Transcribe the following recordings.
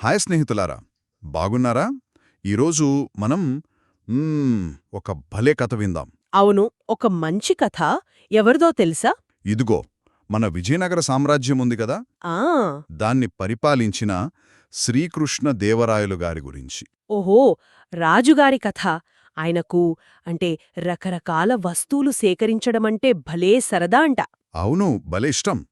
Hi స్నేహితులారా బాగున్నారా? ఈరోజు మనం ఒక భలే కథ విందాం. అవును ఒక మంచి కథ ఎవరిదో తెలుసా? ఇదిగో మన విజయనగర సామ్రాజ్యం ఉంది కదా? ఆ. దాన్ని పరిపాలించిన శ్రీకృష్ణ దేవరాయలు గారి గురించి. ఓహో రాజుగారి కథ. ఆయనకు అంటే రకరకాల వస్తువులు సేకరించడమంటే భలే సరదా అంట. అవును భలే ఇష్టం.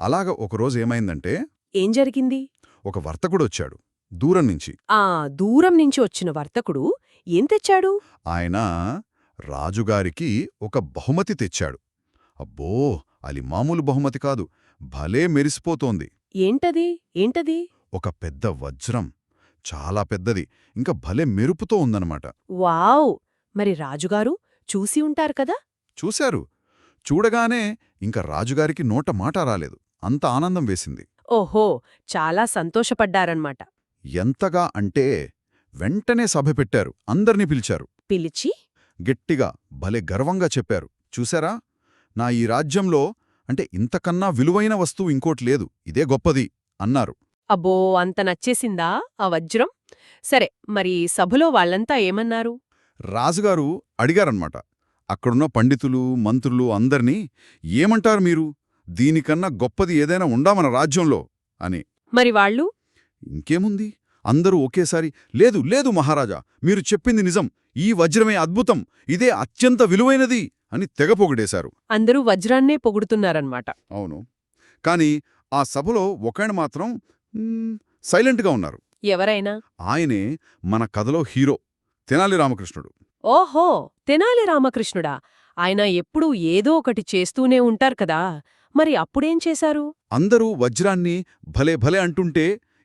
అలాగ ఒకరోజు ఏమైందంటే ఏం జరిగింది? ఒక వర్తకుడొచ్చాడు దూరం నుంచి. ఆ దూరం నుంచి వచ్చిన వర్తకుడు ఏం తెచ్చాడు? ఆయన రాజుగారికి ఒక బహుమతి తెచ్చాడు. అబ్బో అది మామూలు బహుమతి కాదు. భలే మెరిసిపోతోంది. ఏంటది? ఏంటది? ఒక పెద్ద వజ్రం. చాలా పెద్దది. ఇంకా భలే మెరుపుతో ఉందన్నమాట. వావ్! మరి రాజుగారు చూసి ఉంటారు కదా? చూశారు. చూడగానే ఇంక రాజుగారికి నోట మాట రాలేదు. అంత ఆనందం వేసింది. ఓహో! చాలా సంతోషపడ్డారన్మాట ఎంతగా అంటే వెంటనే సభ పెట్టారు. అందర్నీ పిలిచారు. పిలిచి? గట్టిగా భలే గర్వంగా చెప్పారు. చూశారా నా ఈ రాజ్యంలో అంటే ఇంతకన్నా విలువైన వస్తువు ఇంకోటి లేదు. ఇదే గొప్పది అన్నారు. అబ్బో! అంత నచ్చేసిందా ఆ వజ్రం? సరే మరి సభలో వాళ్ళంతా ఏమన్నారు? రాజుగారు అడిగారన్నమాట. అక్కడున్న పండితులు మంత్రులు అందర్నీ ఏమంటారు మీరు? దీనికన్నా గొప్పది ఏదైనా ఉండా మన రాజ్యంలో? అని. మరి వాళ్ళు? ఇంకేముంది? అందరూ ఒకేసారి లేదు లేదు మహారాజా మీరు చెప్పింది నిజం ఈ వజ్రమే అద్భుతం ఇదే అత్యంత విలువైనది అని తెగ పొగిడేశారు. అందరూ వజ్రాన్నే పొగుడుతున్నారన్మాట అవును. కాని ఆ సభలో ఒకాయన మాత్రం సైలెంట్గా ఉన్నారు. ఎవరైనా? ఆయనే మన కథలో హీరో తెనాలి రామకృష్ణుడు. ఓహో తెనాలి రామకృష్ణుడా? ఆయన ఎప్పుడూ ఏదో ఒకటి చేస్తూనే ఉంటారు కదా? మరి అప్పుడేం చేశారు? అందరూ వజ్రాన్ని భలే భలే అంటుంటే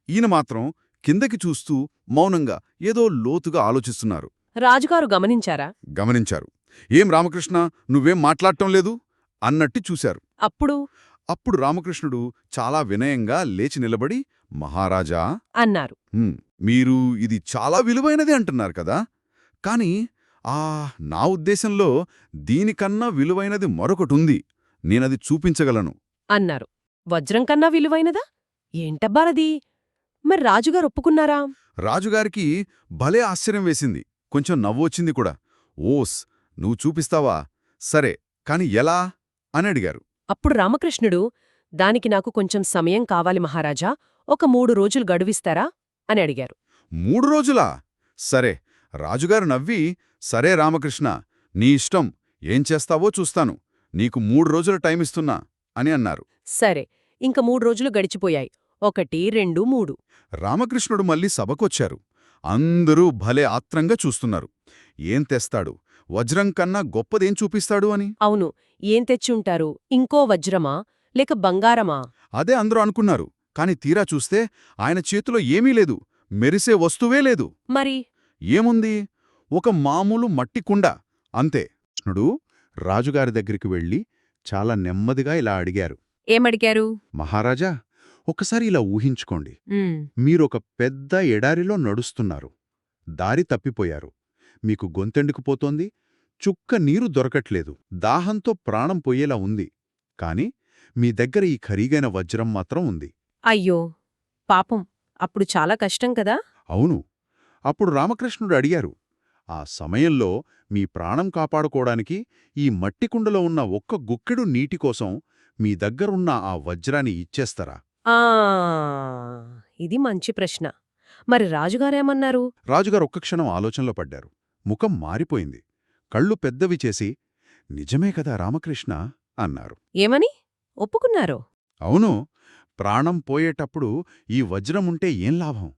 ఈయన మాత్రం కిందకి చూస్తూ మౌనంగా ఏదో లోతుగా ఆలోచిస్తున్నారు. రాజుగారు గమనించారా? గమనించారు. ఏం రామకృష్ణ నువ్వేం మాట్లాడటం లేదు? అన్నట్టు చూశారు. అప్పుడు? అప్పుడు రామకృష్ణుడు చాలా వినయంగా లేచి నిలబడి మహారాజా అన్నారు. మీరు ఇది చాలా విలువైనది అంటున్నారు కదా. కాని ఆ నా ఉద్దేశంలో దీనికన్నా విలువైనది మరొకటుంది. నేనది చూపించగలను. అన్నారు. వజ్రం కన్నా విలువైనదా? ఏంటబ్బారది మరి రాజుగారు ఒప్పుకున్నారా? రాజుగారికి భలే ఆశ్చర్యం వేసింది. కొంచెం నవ్వొచ్చింది కూడా. ఓస్ నువ్వు చూపిస్తావా? సరే కాని ఎలా? అని అడిగారు. అప్పుడు రామకృష్ణుడు దానికి నాకు కొంచెం సమయం కావాలి మహారాజా ఒక మూడు రోజులు గడువిస్తారా? అని అడిగారు. మూడు రోజులా? సరే రాజుగారు నవ్వి సరే రామకృష్ణ నీ ఇష్టం ఏం చేస్తావో చూస్తాను. నీకు మూడు రోజుల టైమిస్తున్నా అని అన్నారు. సరే ఇంక మూడు రోజులు గడిచిపోయాయి. ఒకటి రెండు మూడు. రామకృష్ణుడు మళ్ళీ సభకొచ్చారు. అందరూ భలే ఆత్రంగా చూస్తున్నారు. ఏం తెస్తాడు? వజ్రం కన్నా గొప్పదేం చూపిస్తాడు అని? అవును ఏం తెచ్చుంటారు? ఇంకో వజ్రమా? లేక బంగారమా? అదే అందరూ అనుకున్నారు. కాని తీరా చూస్తే ఆయన చేతిలో ఏమీ లేదు. మెరిసే వస్తువే లేదు. మరి? ఏముంది? ఒక మామూలు మట్టి కుండ. అంతే. కృష్ణుడు రాజుగారి దగ్గరికి వెళ్ళి చాలా నెమ్మదిగా ఇలా అడిగారు. ఏమడిగారు? మహారాజా ఒకసారి ఇలా ఊహించుకోండి. "ఉమ్, మీరొక పెద్ద ఎడారిలో నడుస్తున్నారు. దారి తప్పిపోయారు. మీకు గొంతెండుకుపోతోంది చుక్క నీరు దొరకట్లేదు. దాహంతో ప్రాణం పోయేలా ఉంది. కాని మీ దగ్గర ఈ ఖరీగైన వజ్రం మాత్రం ఉంది. అయ్యో! పాపం. అప్పుడు చాలా కష్టం కదా? అవును. అప్పుడు రామకృష్ణుడు అడిగారు. ఆ సమయంలో మీ ప్రాణం కాపాడుకోవడానికి ఈ మట్టి కుండలో ఉన్న ఒక్క గుక్కెడు నీటి కోసం మీ దగ్గరున్న ఆ వజ్రాన్ని ఇచ్చేస్తారా? ఆ! ఇది మంచి ప్రశ్న. మరి రాజుగారేమన్నారు? రాజుగారు ఒక్క క్షణం ఆలోచనలో పడ్డారు. ముఖం మారిపోయింది. కళ్ళు పెద్దవి చేసి నిజమే కదా రామకృష్ణ అన్నారు. ఏమని? ఒప్పుకున్నారు? అవును. ప్రాణం పోయేటప్పుడు ఈ వజ్రముంటే ఏం లాభం?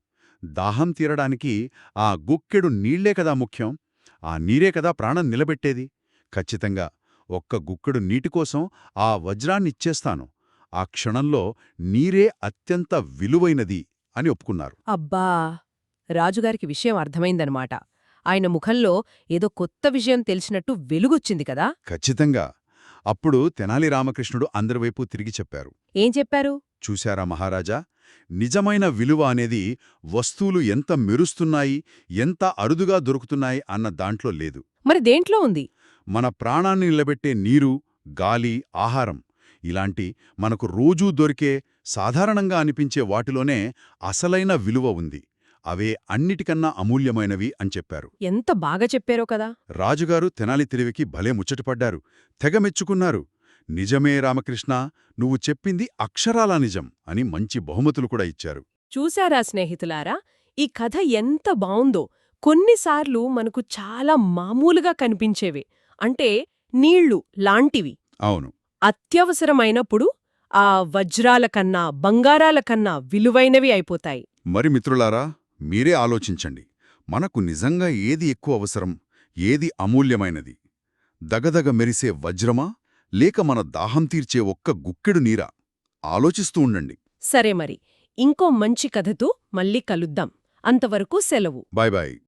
దాహం తీరడానికి ఆ గుక్కెడు నీళ్ళే కదా ముఖ్యం. ఆ నీరే కదా ప్రాణం నిలబెట్టేది. ఖచ్చితంగా ఒక్క గుక్కెడు నీటికోసం ఆ వజ్రాన్నిచ్చేస్తాను. ఆ క్షణంలో నీరే అత్యంత విలువైనది అని ఒప్పుకున్నారు. అబ్బా! రాజుగారికి విషయం అర్థమైందనమాట ఆయన ముఖంలో ఏదో కొత్త విషయం తెలిసినట్టు వెలుగొచ్చింది కదా! ఖచ్చితంగా. అప్పుడు తెనాలి రామకృష్ణుడు అందరివైపు తిరిగి చెప్పారు. ఏం చెప్పారు? చూశారా మహారాజా? నిజమైన విలువ అనేది వస్తువులు ఎంత మెరుస్తున్నాయి ఎంత అరుదుగా దొరుకుతున్నాయి అన్న దాంట్లో లేదు. మరి దేంట్లో ఉంది? మన ప్రాణాన్ని నిలబెట్టే నీరు గాలి ఆహారం ఇలాంటి మనకు రోజూ దొరికే సాధారణంగా అనిపించే వాటిలోనే అసలైన విలువ ఉంది. అవే అన్నిటికన్నా అమూల్యమైనవి అని చెప్పారు. ఎంత బాగా చెప్పారో కదా! రాజుగారు తెనాలి తెలివికి భలే ముచ్చటపడ్డారు తెగ మెచ్చుకున్నారు. నిజమే రామకృష్ణ నువ్వు చెప్పింది అక్షరాలా నిజం అని మంచి బహుమతులు కూడా ఇచ్చారు. చూశారా స్నేహితులారా ఈ కథ ఎంత బావుందో. కొన్నిసార్లు మనకు చాలా మామూలుగా కనిపించేవి. అంటే నీళ్ళు లాంటివి. అవును. అత్యవసరమైనప్పుడు ఆ వజ్రాల కన్నా బంగారాల కన్నా విలువైనవి అయిపోతాయి. మరి మిత్రులారా మీరే ఆలోచించండి. మనకు నిజంగా ఏది ఎక్కువ అవసరం ఏది అమూల్యమైనది? దగదగ మెరిసే వజ్రమా? లేక మన దాహం తీర్చే ఒక్క గుక్కెడు నీరా? ఆలోచిస్తూ ఉండండి. సరే మరి. ఇంకో మంచి కథతో మళ్ళీ కలుద్దాం. అంతవరకు సెలవు. Bye bye.